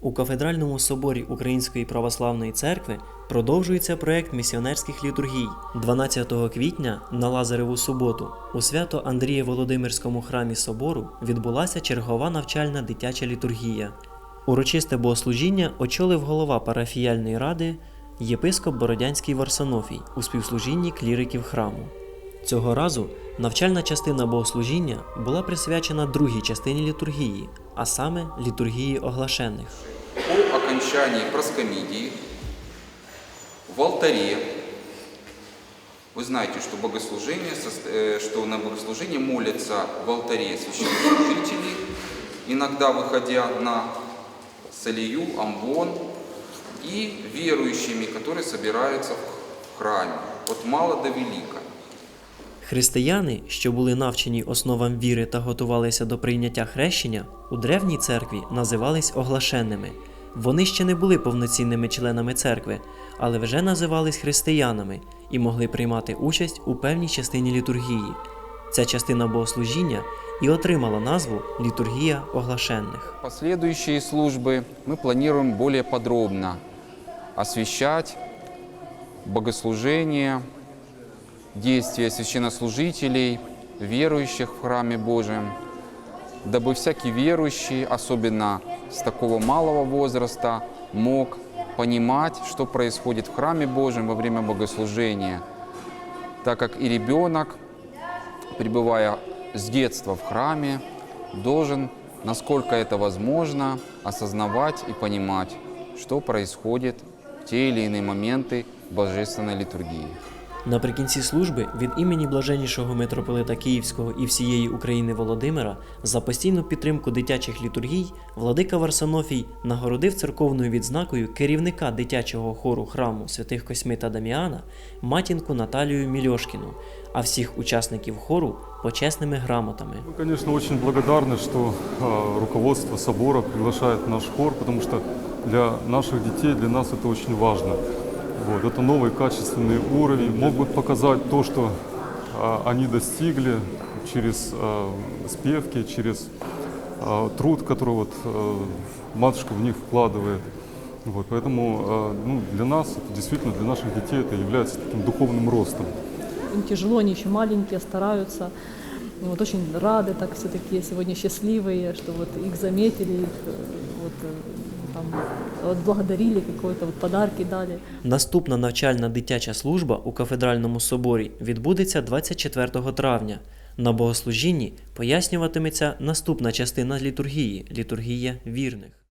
У кафедральному соборі Української православної церкви продовжується проект місіонерських літургій. 12 квітня на Лазареву суботу у свято Андрія Володимирському храмі собору відбулася чергова навчальна дитяча літургія. Урочисте богослужіння очолив голова парафіяльної ради єпископ Бородянський Варсонофій у співслужінні кліриків храму. Цього разу навчальна частина богослужіння була присвячена другій частині літургії, а саме літургії оглашених. по окончании проскомидии в алтаре вы знаете, что богослужение, сос- э, что на богослужение молятся в алтаре священнослужители, иногда выходя на солью, амвон, и верующими, которые собираются в храме, от мала до велика. Християни, що були навчені основам віри та готувалися до прийняття хрещення, у древній церкві називались оглашеними. Вони ще не були повноцінними членами церкви, але вже називались християнами і могли приймати участь у певній частині літургії. Ця частина богослужіння і отримала назву Літургія оглашених. Последующие службы мы планируем более подробно освещать богослужение, действия священнослужителей, верующих в храме Божьем, дабы всякий верующий, особенно с такого малого возраста, мог понимать, что происходит в храме Божьем во время богослужения, так как и ребенок, пребывая с детства в храме, должен, насколько это возможно, осознавать и понимать, что происходит в те или иные моменты божественной литургии. Наприкінці служби від імені блаженнішого митрополита Київського і всієї України Володимира за постійну підтримку дитячих літургій владика Варсонофій нагородив церковною відзнакою керівника дитячого хору храму святих Косьми та Даміана матінку Наталію Мільошкіну, а всіх учасників хору почесними грамотами. Мы, конечно, очень благодарны, что а, руководство собора приглашает в наш хор, потому что для наших детей, для нас это очень важно. Вот, это новый качественный уровень. Могут показать то, что а, они достигли через а, спевки, через а, труд, который вот, а, матушка в них вкладывает. Вот, поэтому а, ну, для нас, действительно для наших детей это является таким духовным ростом. Им тяжело, они еще маленькие, стараются. Вот очень рады так все такие сегодня счастливые, что вот их заметили, их э, вот, э, там, благодарили, какой-то вот подарки дали. Наступна навчальна дитяча служба у кафедральному соборі відбудеться 24 травня. На богослужінні пояснюватиметься наступна частина літургії літургія вірних.